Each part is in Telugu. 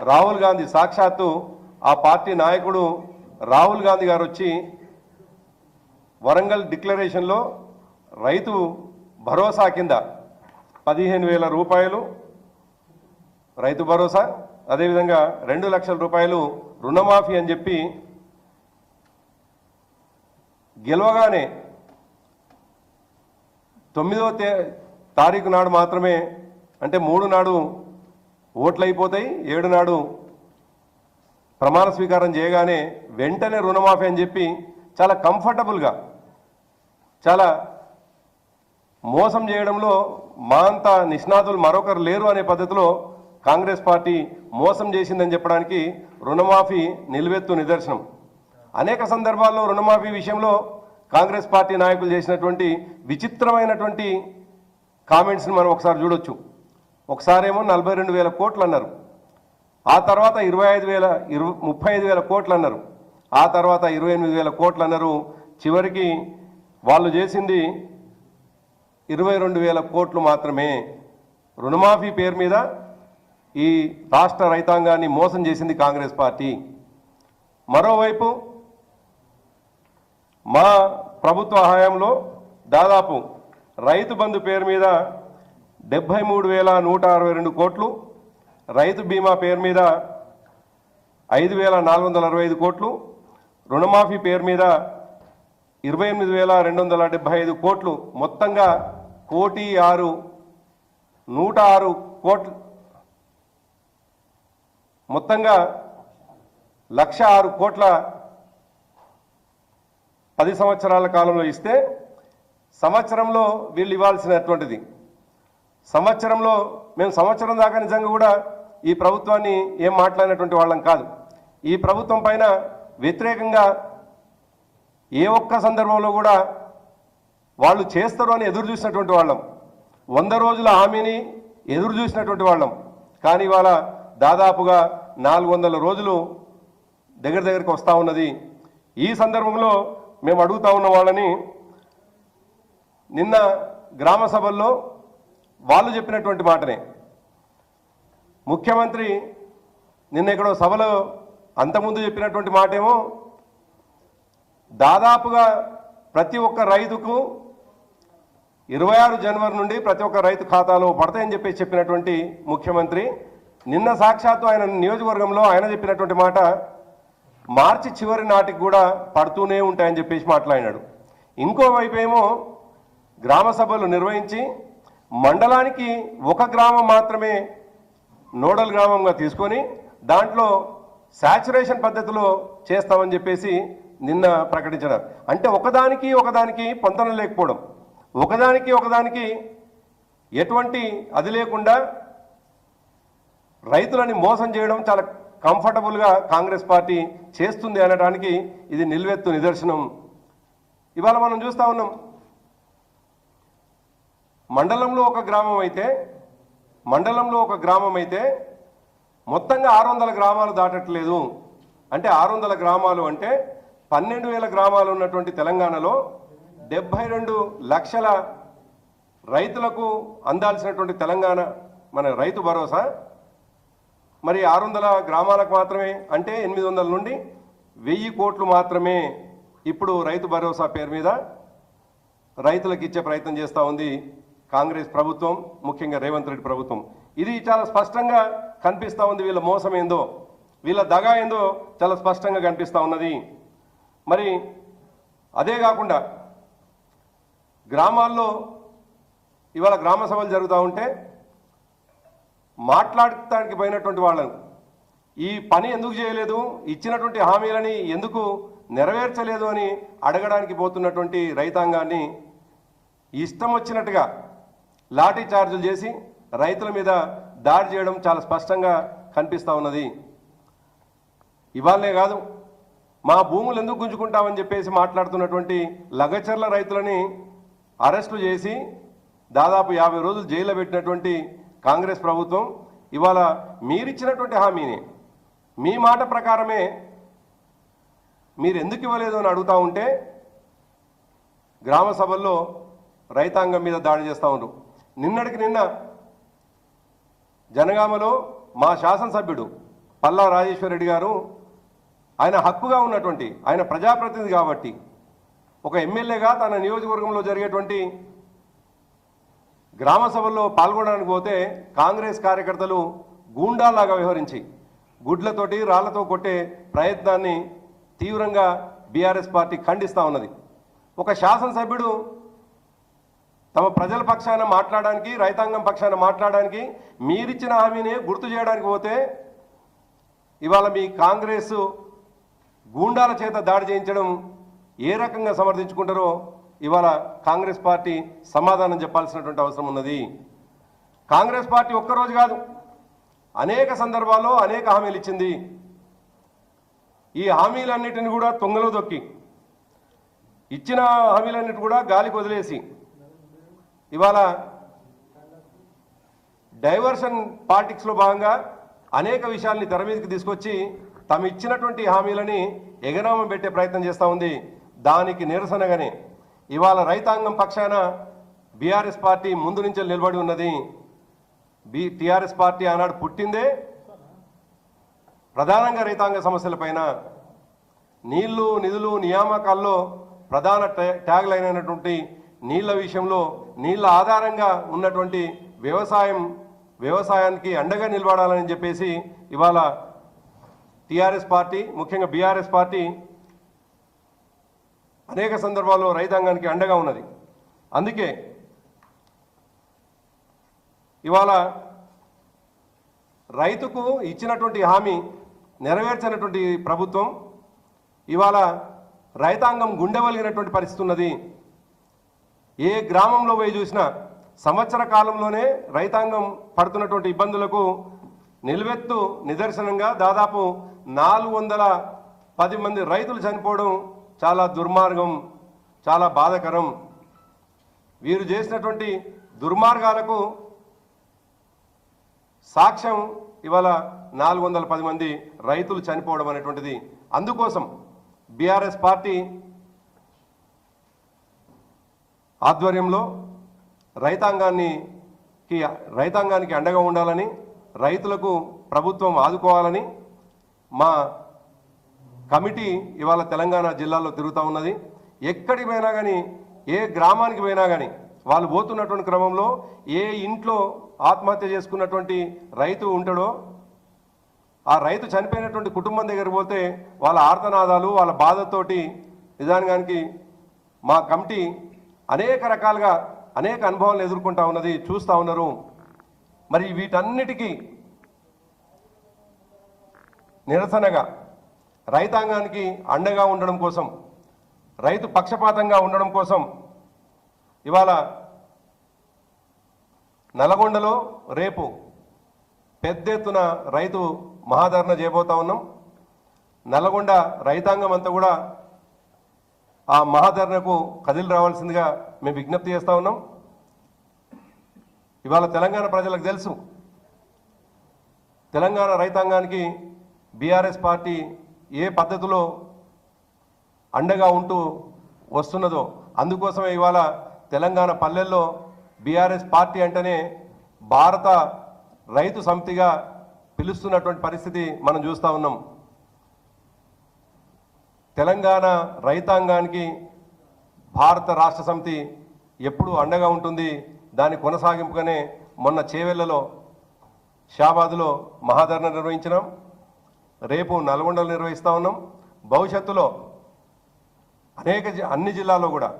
రాహుల్ గాంధీ సాక్షాత్తు ఆ పార్టీ నాయకుడు రాహుల్ గాంధీ గారు వచ్చి వరంగల్ డిక్లరేషన్లో రైతు భరోసా కింద పదిహేను వేల రూపాయలు రైతు భరోసా అదేవిధంగా రెండు లక్షల రూపాయలు రుణమాఫీ అని చెప్పి గెలవగానే తొమ్మిదవ తే తారీఖు నాడు మాత్రమే అంటే మూడు నాడు ఓట్లు అయిపోతాయి ఏడు నాడు ప్రమాణ స్వీకారం చేయగానే వెంటనే రుణమాఫీ అని చెప్పి చాలా కంఫర్టబుల్గా చాలా మోసం చేయడంలో మా అంత నిష్ణాతులు మరొకరు లేరు అనే పద్ధతిలో కాంగ్రెస్ పార్టీ మోసం చేసిందని చెప్పడానికి రుణమాఫీ నిలువెత్తు నిదర్శనం. అనేక సందర్భాల్లో రుణమాఫీ విషయంలో కాంగ్రెస్ పార్టీ నాయకులు చేసినటువంటి విచిత్రమైనటువంటి కామెంట్స్ని మనం ఒకసారి చూడొచ్చు. ఒకసారేమో నలభై రెండు వేల కోట్లు అన్నారు ఆ తర్వాత ఇరవై ఐదు వేల ఇరవై ముప్పై ఐదు వేల కోట్లు అన్నారు ఆ తర్వాత ఇరవై ఎనిమిది వేల కోట్లు అన్నారు చివరికి వాళ్ళు చేసింది ఇరవై రెండు వేల కోట్లు మాత్రమే. రుణమాఫీ పేరు మీద ఈ రాష్ట్ర రైతాంగాన్ని మోసం చేసింది కాంగ్రెస్ పార్టీ. మరోవైపు మా ప్రభుత్వ హయాంలో దాదాపు రైతు బంధు పేరు మీద డెబ్బై మూడు వేల నూట అరవై రెండు కోట్లు. రైతు బీమా పేరు మీద ఐదు వేల నాలుగు వందల అరవై ఐదు కోట్లు. రుణమాఫీ పేరు మీద ఇరవై ఎనిమిది వేల రెండు వందల డెబ్బై ఐదు కోట్లు. మొత్తంగా కోటి ఆరు నూట ఆరు కోట్లు. మొత్తంగా లక్ష ఆరు కోట్ల పది సంవత్సరాల కాలంలో ఇస్తే సంవత్సరంలో వీళ్ళు ఇవ్వాల్సినటువంటిది. సంవత్సరంలో మేము సంవత్సరం దాకా నిజంగా కూడా ఈ ప్రభుత్వాన్ని ఏం మాట్లాడినటువంటి వాళ్ళం కాదు. ఈ ప్రభుత్వం పైన వ్యతిరేకంగా ఏ ఒక్క సందర్భంలో కూడా వాళ్ళు చేస్తారు అని ఎదురు చూసినటువంటి వాళ్ళం. వంద రోజుల హామీని ఎదురు చూసినటువంటి వాళ్ళం. కానీ ఇవాళ దాదాపుగా నాలుగు వందల రోజులు దగ్గర దగ్గరికి వస్తూ ఉన్నది. ఈ సందర్భంలో మేము అడుగుతా ఉన్న వాళ్ళని నిన్న గ్రామ సభల్లో వాళ్ళు చెప్పినటువంటి మాటనే. ముఖ్యమంత్రి నిన్న ఇక్కడ సభలో అంతకుముందు చెప్పినటువంటి మాట ఏమో దాదాపుగా ప్రతి ఒక్క రైతుకు ఇరవై ఆరు జనవరి నుండి ప్రతి ఒక్క రైతు ఖాతాలో పడతాయని చెప్పి చెప్పినటువంటి ముఖ్యమంత్రి నిన్న సాక్షాత్తు ఆయన నియోజకవర్గంలో ఆయన చెప్పినటువంటి మాట మార్చి చివరి నాటికి కూడా పడుతూనే ఉంటాయని చెప్పేసి మాట్లాడినాడు. ఇంకోవైపు ఏమో గ్రామ సభలు నిర్వహించి మండలానికి ఒక గ్రామం మాత్రమే నోడల్ గ్రామంగా తీసుకొని దాంట్లో శాచురేషన్ పద్ధతిలో చేస్తామని చెప్పేసి నిన్న ప్రకటించారు అంటే ఒకదానికి ఒకదానికి పొంతన లేకపోవడం. ఒకదానికి ఒకదానికి ఎటువంటి అది లేకుండా రైతులని మోసం చేయడం చాలా కంఫర్టబుల్గా కాంగ్రెస్ పార్టీ చేస్తుంది అనడానికి ఇది నిల్వెత్తు నిదర్శనం. ఇవాళ మనం చూస్తా ఉన్నాం. మండలంలో ఒక గ్రామం అయితే మండలంలో ఒక గ్రామం అయితే మొత్తంగా ఆరు వందల గ్రామాలు దాటట్లేదు. అంటే ఆరు వందల గ్రామాలు అంటే పన్నెండు వేల గ్రామాలు ఉన్నటువంటి తెలంగాణలో డెబ్బై రెండు లక్షల రైతులకు అందాల్సినటువంటి తెలంగాణ మన రైతు భరోసా. మరి ఆరు వందల గ్రామాలకు మాత్రమే అంటే ఎనిమిది వందల నుండి వెయ్యి కోట్లు మాత్రమే ఇప్పుడు రైతు భరోసా పేరు మీద రైతులకు ఇచ్చే ప్రయత్నం చేస్తూ ఉంది కాంగ్రెస్ ప్రభుత్వం ముఖ్యంగా రేవంత్ రెడ్డి ప్రభుత్వం. ఇది చాలా స్పష్టంగా కనిపిస్తూ ఉంది వీళ్ళ మోసం ఏందో. వీళ్ళ దగా ఏందో చాలా స్పష్టంగా కనిపిస్తూ ఉన్నది. మరి అదే కాకుండా గ్రామాల్లో ఇవాళ గ్రామ సభలు జరుగుతూ ఉంటే మాట్లాడటానికి పోయినటువంటి వాళ్ళను. ఈ పని ఎందుకు చేయలేదు? ఇచ్చినటువంటి హామీలని ఎందుకు నెరవేర్చలేదు అని అడగడానికి పోతున్నటువంటి రైతాంగాన్ని ఇష్టం వచ్చినట్టుగా లాఠీ చార్జీలు చేసి రైతుల మీద దాడి చేయడం చాలా స్పష్టంగా కనిపిస్తూ ఉన్నది. ఇవాళనే కాదు మా భూములు ఎందుకు గుంజుకుంటామని చెప్పేసి మాట్లాడుతున్నటువంటి లగచర్ల రైతులని అరెస్టు చేసి దాదాపు యాభై రోజులు జైల్లో పెట్టినటువంటి కాంగ్రెస్ ప్రభుత్వం ఇవాళ మీరిచ్చినటువంటి హామీని. మీ మాట ప్రకారమే మీరు ఎందుకు ఇవ్వలేదు అని అడుగుతా ఉంటే గ్రామ సభల్లో రైతాంగం మీద దాడి చేస్తూ ఉన్నారు నిన్నటికి నిన్న జనగామలో మా శాసనసభ్యుడు పల్లా రాజేశ్వర రెడ్డి గారు ఆయన హక్కుగా ఉన్నటువంటి ఆయన ప్రజాప్రతినిధి కాబట్టి ఒక ఎమ్మెల్యేగా తన నియోజకవర్గంలో జరిగేటువంటి గ్రామ సభల్లో పాల్గొనడానికి పోతే కాంగ్రెస్ కార్యకర్తలు గూండాలాగా వ్యవహరించి గుడ్లతోటి రాళ్ళతో కొట్టే ప్రయత్నాన్ని తీవ్రంగా బీఆర్ఎస్ పార్టీ ఖండిస్తూ ఉన్నది. ఒక శాసనసభ్యుడు తమ ప్రజల పక్షాన మాట్లాడడానికి రైతాంగం పక్షాన మాట్లాడడానికి మీరిచ్చిన హామీని గుర్తు చేయడానికి పోతే ఇవాళ మీ కాంగ్రెస్ గూండాల చేత దాడి చేయించడం ఏ రకంగా సమర్థించుకుంటారో ఇవాళ కాంగ్రెస్ పార్టీ సమాధానం చెప్పాల్సినటువంటి అవసరం ఉన్నది. కాంగ్రెస్ పార్టీ ఒక్కరోజు కాదు అనేక సందర్భాల్లో అనేక హామీలు ఇచ్చింది. ఈ హామీలన్నిటిని కూడా తొంగలో దొక్కి ఇచ్చిన హామీలన్నిటి కూడా గాలికి వదిలేసి ఇవాళ డైవర్షన్ పాలిటిక్స్లో భాగంగా అనేక విషయాల్ని తెర మీదకి తీసుకొచ్చి తమ ఇచ్చినటువంటి హామీలని ఎగనామం పెట్టే ప్రయత్నం చేస్తూ ఉంది. దానికి నిరసనగానే ఇవాళ రైతాంగం పక్షాన బీఆర్ఎస్ పార్టీ ముందు నుంచే నిలబడి ఉన్నది. బి టీఆర్ఎస్ పార్టీ ఆనాడు పుట్టిందే ప్రధానంగా రైతాంగ సమస్యలపైన నీళ్ళు నిధులు నియామకాల్లో ప్రధాన ట్యాగ్లైన్ లైన్ అయినటువంటి నీళ్ళ విషయంలో నీళ్ళ ఆధారంగా ఉన్నటువంటి వ్యవసాయం వ్యవసాయానికి అండగా నిలబడాలని చెప్పేసి ఇవాళ టీఆర్ఎస్ పార్టీ ముఖ్యంగా బీఆర్ఎస్ పార్టీ అనేక సందర్భాల్లో రైతాంగానికి అండగా ఉన్నది. అందుకే ఇవాళ రైతుకు ఇచ్చినటువంటి హామీ నెరవేర్చినటువంటి ప్రభుత్వం ఇవాళ రైతాంగం గుండెవలిగినటువంటి పరిస్థితి ఉన్నది. ఏ గ్రామంలో పోయి చూసినా సంవత్సర కాలంలోనే రైతాంగం పడుతున్నటువంటి ఇబ్బందులకు నిలువెత్తు నిదర్శనంగా దాదాపు నాలుగు వందల పది మంది రైతులు చనిపోవడం చాలా దుర్మార్గం చాలా బాధకరం. వీరు చేసినటువంటి దుర్మార్గాలకు సాక్ష్యం ఇవాళ నాలుగు వందల పది మంది రైతులు చనిపోవడం అనేటువంటిది. అందుకోసం బీఆర్ఎస్ పార్టీ ఆధ్వర్యంలో రైతాంగాన్నికి రైతాంగానికి అండగా ఉండాలని రైతులకు ప్రభుత్వం ఆదుకోవాలని మా కమిటీ ఇవాళ తెలంగాణ జిల్లాలో తిరుగుతూ ఉన్నది. ఎక్కడికి పోయినా కానీ ఏ గ్రామానికి పోయినా కానీ వాళ్ళు పోతున్నటువంటి క్రమంలో ఏ ఇంట్లో ఆత్మహత్య చేసుకున్నటువంటి రైతు ఉంటాడో ఆ రైతు చనిపోయినటువంటి కుటుంబం దగ్గర పోతే వాళ్ళ ఆర్తనాదాలు వాళ్ళ బాధతోటి నిదానానికి మా కమిటీ అనేక రకాలుగా అనేక అనుభవాలను ఎదుర్కొంటా ఉన్నది చూస్తూ ఉన్నారు. మరి వీటన్నిటికీ నిరసనగా రైతాంగానికి అండగా ఉండడం కోసం రైతు పక్షపాతంగా ఉండడం కోసం ఇవాళ నల్గొండలో రేపు పెద్ద ఎత్తున రైతు మహాధరణ చేయబోతా ఉన్నాం. నల్గొండ రైతాంగం అంతా కూడా ఆ మహాధరణకు కదిలి రావాల్సిందిగా మేము విజ్ఞప్తి చేస్తూ ఉన్నాం. ఇవాళ తెలంగాణ ప్రజలకు తెలుసు తెలంగాణ రైతాంగానికి బీఆర్ఎస్ పార్టీ ఏ పద్ధతిలో అండగా ఉంటూ వస్తున్నదో అందుకోసమే ఇవాళ తెలంగాణ పల్లెల్లో బీఆర్ఎస్ పార్టీ అంటేనే భారత రైతు సమితిగా పిలుస్తున్నటువంటి పరిస్థితి మనం చూస్తూ ఉన్నాం. తెలంగాణ రైతాంగానికి భారత రాష్ట్ర సమితి ఎప్పుడు అండగా ఉంటుంది. దాని కొనసాగింపుగానే మొన్న చేవెళ్ళలో షాబాద్లో మహాధరణ నిర్వహించినాం. రేపు నల్గొండలు నిర్వహిస్తూ ఉన్నాం. భవిష్యత్తులో అనేక జి- అన్ని జిల్లాల్లో కూడా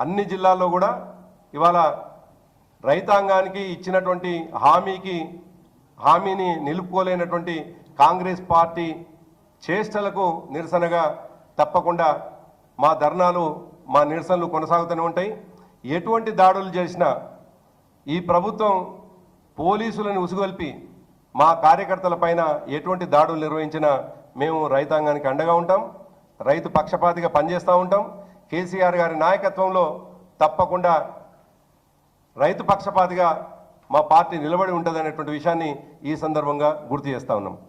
అన్ని జిల్లాల్లో కూడా ఇవాళ రైతాంగానికి ఇచ్చినటువంటి హామీకి హామీని నిలుపుకోలేనటువంటి కాంగ్రెస్ పార్టీ చేష్టలకు నిరసనగా తప్పకుండా మా ధర్నాలు మా నిరసనలు కొనసాగుతూనే ఉంటాయి. ఎటువంటి దాడులు చేసినా ఈ ప్రభుత్వం పోలీసులను ఉసుగొల్పి మా కార్యకర్తల పైన ఎటువంటి దాడులు నిర్వహించినా మేము రైతాంగానికి అండగా ఉంటాం. రైతు పక్షపాతిగా పనిచేస్తూ ఉంటాం. కేసీఆర్ గారి నాయకత్వంలో తప్పకుండా రైతు పక్షపాతిగా మా పార్టీ నిలబడి ఉంటుంది విషయాన్ని ఈ సందర్భంగా గుర్తు చేస్తా ఉన్నాం.